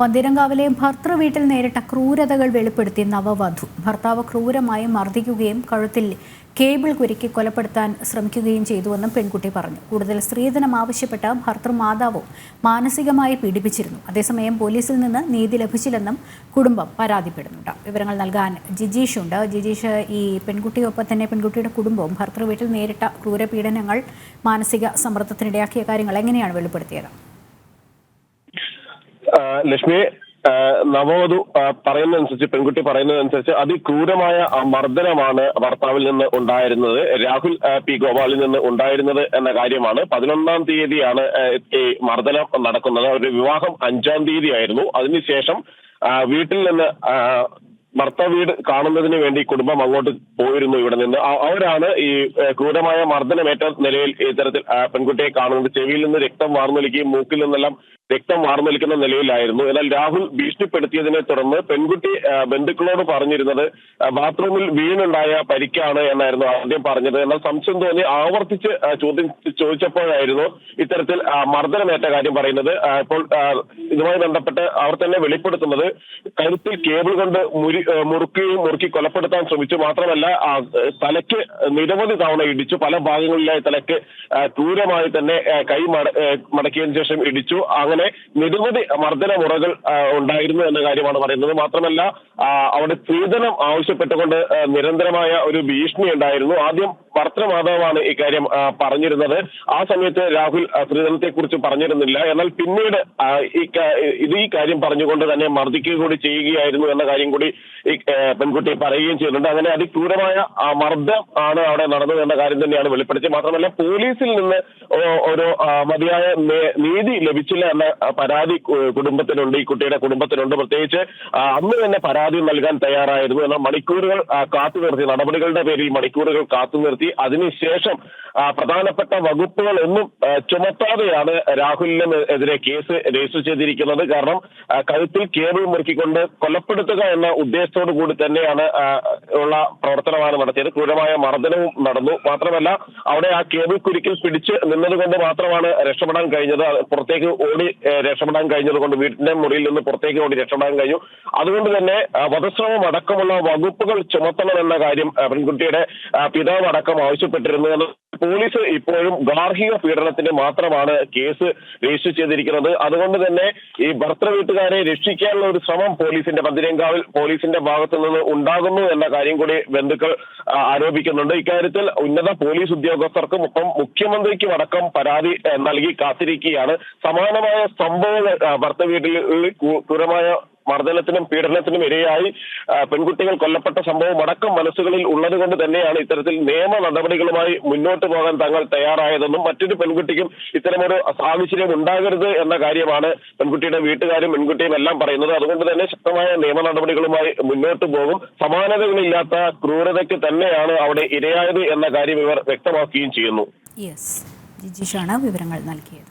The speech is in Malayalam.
പന്തിരങ്കാവിലെ ഭർത്തൃ വീട്ടിൽ നേരിട്ട ക്രൂരതകൾ വെളിപ്പെടുത്തി നവവധു. ഭർത്താവ് ക്രൂരമായി മർദ്ദിക്കുകയും കഴുത്തിൽ കേബിൾ കുരുക്കി കൊലപ്പെടുത്താൻ ശ്രമിക്കുകയും ചെയ്തുവെന്നും പെൺകുട്ടി പറഞ്ഞു. കൂടുതൽ സ്ത്രീധനം ആവശ്യപ്പെട്ട ഭർത്തൃമാതാവും മാനസികമായി പീഡിപ്പിച്ചിരുന്നു. അതേസമയം പോലീസിൽ നിന്ന് നീതി ലഭിച്ചില്ലെന്നും കുടുംബം പരാതിപ്പെടുന്നുണ്ട്. വിവരങ്ങൾ നൽകാൻ ജിജീഷ് ഉണ്ട്. ജിജീഷ് ഈ പെൺകുട്ടിയൊപ്പം തന്നെ പെൺകുട്ടിയുടെ കുടുംബവും ഭർത്തൃ വീട്ടിൽ നേരിട്ട ക്രൂരപീഡനങ്ങൾ മാനസിക സമ്മർദ്ദത്തിനിടയാക്കിയ കാര്യങ്ങൾ എങ്ങനെയാണ് വെളിപ്പെടുത്തിയത്? ലക്ഷ്മി നവവധു പറയുന്നതനുസരിച്ച് പെൺകുട്ടി പറയുന്നതനുസരിച്ച് അതിക്രൂരമായ മർദ്ദനമാണ് ഭർത്താവിൽ നിന്ന് ഉണ്ടായിരുന്നത്. രാഹുൽ പി ഗോപാലിൽ നിന്ന് ഉണ്ടായിരുന്നത് എന്ന കാര്യമാണ്. പതിനൊന്നാം തീയതിയാണ് ഈ മർദ്ദനം നടക്കുന്നത്. ഒരു വിവാഹം അഞ്ചാം തീയതി ആയിരുന്നു അതിനുശേഷം വീട്ടിൽ നിന്ന് ആ, ഭർത്താവ് വീട് കാണുന്നതിന് വേണ്ടി കുടുംബം അങ്ങോട്ട് പോയിരുന്നു ഇവിടെ നിന്ന്. അവരാണ് ഈ ക്രൂരമായ മർദ്ദനമേറ്റ നിലയിൽ ഇത്തരത്തിൽ പെൺകുട്ടിയെ കാണുന്നത്. ചെവിയിൽ നിന്ന് രക്തം വാർന്നൊലിക്കുകയും മൂക്കിൽ നിന്നെല്ലാം രക്തം വാർന്നൊലിക്കുന്ന നിലയിലായിരുന്നു. എന്നാൽ രാഹുൽ ഭീഷണിപ്പെടുത്തിയതിനെ തുടർന്ന് പെൺകുട്ടി ബന്ധുക്കളോട് പറഞ്ഞിരുന്നത് ബാത്റൂമിൽ വീണുണ്ടായ പരിക്കാണ് എന്നായിരുന്നു ആദ്യം പറഞ്ഞത്. എന്നാൽ സംശയം തോന്നി ആവർത്തിച്ച് ചോദ്യം ചോദിച്ചപ്പോഴായിരുന്നു ഇത്തരത്തിൽ മർദ്ദനമേറ്റ കാര്യം പറയുന്നത്. ഇപ്പോൾ ഇതുമായി ബന്ധപ്പെട്ട് അവർ തന്നെ വെളിപ്പെടുത്തുന്നത് കരുത്തിൽ കേബിൾ കൊണ്ട് മുരി ആ, മുറുക്കുകയും മുറുക്കി കൊലപ്പെടുത്താൻ ശ്രമിച്ചു. മാത്രമല്ല തലയ്ക്ക് നിരവധി തവണ ഇടിച്ചു. പല ഭാഗങ്ങളിലായി തലയ്ക്ക് ക്രൂരമായി തന്നെ കൈ മട മടക്കിയതിനു ശേഷം ഇടിച്ചു. അങ്ങനെ നിരവധി മർദ്ദന മുറകൾ ഉണ്ടായിരുന്നു എന്ന കാര്യമാണ് പറയുന്നത്. മാത്രമല്ല അവിടെ സ്ത്രീധനം ആവശ്യപ്പെട്ടുകൊണ്ട് നിരന്തരമായ ഒരു ഭീഷണി ഉണ്ടായിരുന്നു. ആദ്യം ഭർത്തൃമാതാവാണ് ഇക്കാര്യം പറഞ്ഞിരുന്നത്. ആ സമയത്ത് രാഹുൽ സ്ത്രീധനത്തെ കുറിച്ച് പറഞ്ഞിരുന്നില്ല. എന്നാൽ പിന്നീട് ഇത് ഈ കാര്യം പറഞ്ഞുകൊണ്ട് തന്നെ മർദ്ദിക്കുക കൂടി ചെയ്യുകയായിരുന്നു എന്ന കാര്യം കൂടി ഈ പെൺകുട്ടി പറയുകയും ചെയ്യുന്നുണ്ട്. അങ്ങനെ അതിക്രൂരമായ മർദ്ദം ആണ് അവിടെ നടന്നത് എന്ന കാര്യം തന്നെയാണ് വെളിപ്പെടുത്തിയത് മാത്രമല്ല പോലീസിൽ നിന്ന് ഒരു മതിയായ നീതി ലഭിച്ചില്ല എന്ന പരാതി കുടുംബത്തിനുണ്ട്. ഈ കുട്ടിയുടെ കുടുംബത്തിനുണ്ട്. പ്രത്യേകിച്ച് അന്ന് തന്നെ പരാതി നൽകാൻ തയ്യാറായിരുന്നു. എന്നാൽ മണിക്കൂറുകൾ കാത്തു നിർത്തി നടപടികളുടെ പേരിൽ മണിക്കൂറുകൾ കാത്തു നിർത്തി അതിനുശേഷം പ്രധാനപ്പെട്ട വകുപ്പുകൾ ഒന്നും ചുമത്താതെയാണ് രാഹുലിന് എതിരെ കേസ് രജിസ്റ്റർ ചെയ്തിരിക്കുന്നത്. കാരണം കഴുത്തിൽ കേബിൾ മുറുക്കിക്കൊണ്ട് കൊലപ്പെടുത്തുക എന്ന ഉദ്ദേശത്തോടു കൂടി തന്നെയാണ് ഉള്ള പ്രവർത്തനമാണ് നടത്തിയത്. ക്രൂരമായ മർദ്ദനവും നടന്നു. മാത്രമല്ല അവിടെ ആ കേബിൾ കുരുക്കിൽ പിടിച്ച് നിന്നതുകൊണ്ട് മാത്രമാണ് രക്ഷപ്പെടാൻ കഴിഞ്ഞത്. പുറത്തേക്ക് ഓടി രക്ഷപ്പെടാൻ കഴിഞ്ഞത് കൊണ്ട് വീട്ടിന്റെ മുറിയിൽ നിന്ന് പുറത്തേക്ക് ഓടി രക്ഷപ്പെടാൻ കഴിഞ്ഞു. അതുകൊണ്ട് തന്നെ വധശ്രമം അടക്കമുള്ള വകുപ്പുകൾ ചുമത്തണമെന്ന കാര്യം പെൺകുട്ടിയുടെ പിതാവ് അടക്കം ആവശ്യപ്പെട്ടിരുന്നു എന്ന് പോലീസ് ഇപ്പോഴും ഗാർഹിക പീഡനത്തിന് മാത്രമാണ് കേസ് രജിസ്റ്റർ ചെയ്തിരിക്കുന്നത്. അതുകൊണ്ട് തന്നെ ഈ ഭർത്തൃ വീട്ടുകാരെ രക്ഷിക്കാനുള്ള ഒരു ശ്രമം പോലീസിന്റെ പന്തിരങ്കാവിൽ പോലീസിന്റെ ഭാഗത്തു നിന്ന് ഉണ്ടാകുന്നു എന്ന കാര്യം കൂടി ബന്ധുക്കൾ ആരോപിക്കുന്നുണ്ട്. ഇക്കാര്യത്തിൽ ഉന്നത പോലീസ് ഉദ്യോഗസ്ഥർക്കും ഒപ്പം മുഖ്യമന്ത്രിക്കും അടക്കം പരാതി നൽകി കാത്തിരിക്കുകയാണ്. സമാനമായ സംഭവങ്ങൾ ഭർത്തൃ വീട്ടിൽ ക്രൂരമായ മർദ്ദനത്തിനും പീഡനത്തിനും ഇരയായി പെൺകുട്ടികൾ കൊല്ലപ്പെട്ട സംഭവം അടക്കം മനസ്സുകളിൽ ഉള്ളത് കൊണ്ട് തന്നെയാണ് ഇത്തരത്തിൽ നിയമ നടപടികളുമായി മുന്നോട്ട് പോകാൻ തങ്ങൾ തയ്യാറായതെന്നും മറ്റൊരു പെൺകുട്ടിക്കും ഇത്തരമൊരു സാഹചര്യം ഉണ്ടാകരുത് എന്ന കാര്യമാണ് പെൺകുട്ടിയുടെ വീട്ടുകാരും പെൺകുട്ടിയും എല്ലാം പറയുന്നത്. അതുകൊണ്ട് തന്നെ ശക്തമായ നിയമ നടപടികളുമായി മുന്നോട്ട് പോകും. സമാനതകളില്ലാത്ത ക്രൂരതയ്ക്ക് തന്നെയാണ് അവിടെ ഇരയായത് എന്ന കാര്യം ഇവർ വ്യക്തമാക്കുകയും ചെയ്യുന്നു. ജിജീഷാണ് വിവരങ്ങൾ നൽകിയത്.